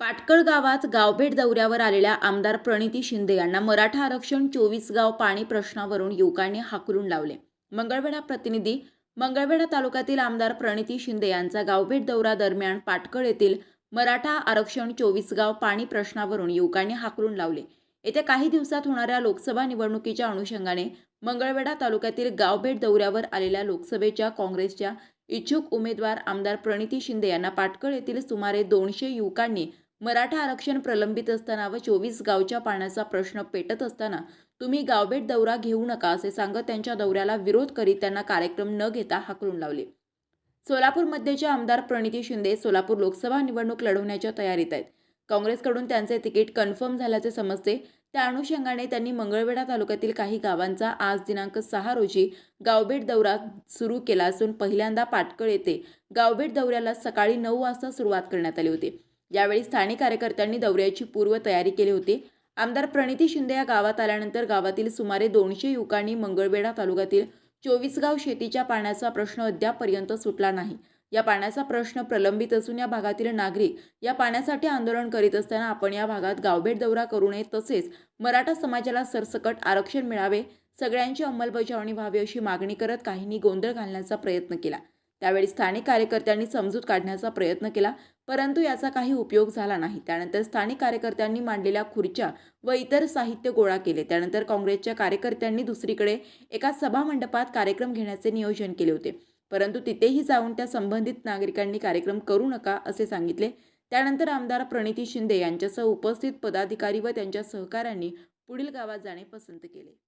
पाटकळ गावात गावभेट दौऱ्यावर आलेल्या आमदार प्रणिती शिंदे यांना मराठा आरक्षण चोवीस गाव पाणी प्रश्नावरून युवकांनी हाकलून लावले. मंगळवेढा प्रतिनिधी मंगळवेढा तालुक्यातील आमदार प्रणिती शिंदे यांचा गावभेट दौरा दरम्यान पाटकळ येथील मराठा आरक्षण चोवीस गाव पाणी प्रश्नावरून युवकांनी हाकलून लावले. येत्या काही दिवसात होणाऱ्या लोकसभा निवडणुकीच्या अनुषंगाने मंगळवेढा तालुक्यातील गावभेट दौऱ्यावर आलेल्या लोकसभेच्या काँग्रेसच्या इच्छुक उमेदवार आमदार प्रणिती शिंदे यांना पाटकळ येथील सुमारे दोनशे युवकांनी मराठा आरक्षण प्रलंबित असताना व चोवीस गावच्या पाण्याचा प्रश्न पेटत असताना तुम्ही गावभेट दौरा घेऊ नका असे सांगत त्यांच्या दौऱ्याला विरोध करीत त्यांना कार्यक्रम न घेता हाकलून लावले. सोलापूरमध्येचे आमदार प्रणिती शिंदे सोलापूर लोकसभा निवडणूक लढवण्याच्या तयारीत आहेत. काँग्रेसकडून त्यांचे तिकीट कन्फर्म झाल्याचे समजते. त्या अनुषंगाने त्यांनी मंगळवेढा तालुक्यातील काही गावांचा आज दिनांक सहा रोजी गावभेट दौरा सुरू केला असून पहिल्यांदा पाटकळ येथे गावभेट दौऱ्याला सकाळी नऊ वाजता सुरुवात करण्यात आली होती. यावेळी स्थानिक कार्यकर्त्यांनी दौऱ्याची पूर्वतयारी केली होती. आमदार प्रणिती शिंदे या गावात आल्यानंतर गावातील सुमारे दोनशे युवकांनी मंगळवेढा तालुक्यातील चोवीस गाव शेतीच्या पाण्याचा प्रश्न अद्यापपर्यंत सुटला नाही. या पाण्याचा प्रश्न प्रलंबित असून या भागातील नागरिक या पाण्यासाठी आंदोलन करीत असताना आपण या भागात गावभेट दौरा करू नये तसेच मराठा समाजाला सरसकट आरक्षण मिळावे सगळ्यांची अंमलबजावणी व्हावी अशी मागणी करत काहींनी गोंधळ घालण्याचा प्रयत्न केला. त्यावेळी स्थानिक कार्यकर्त्यांनी समजूत काढण्याचा प्रयत्न केला परंतु याचा काही उपयोग झाला नाही. त्यानंतर स्थानिक कार्यकर्त्यांनी मांडलेल्या खुर्च्या व इतर साहित्य गोळा केले. त्यानंतर काँग्रेसच्या कार्यकर्त्यांनी दुसरीकडे एका सभामंडपात कार्यक्रम घेण्याचे नियोजन केले होते. परंतु तिथेही जाऊन त्या संबंधित नागरिकांनी कार्यक्रम करू नका असे सांगितले. त्यानंतर आमदार प्रणिती शिंदे यांच्यासह उपस्थित पदाधिकारी व त्यांच्या सहकाऱ्यांनी पुढील गावात जाणे पसंत केले.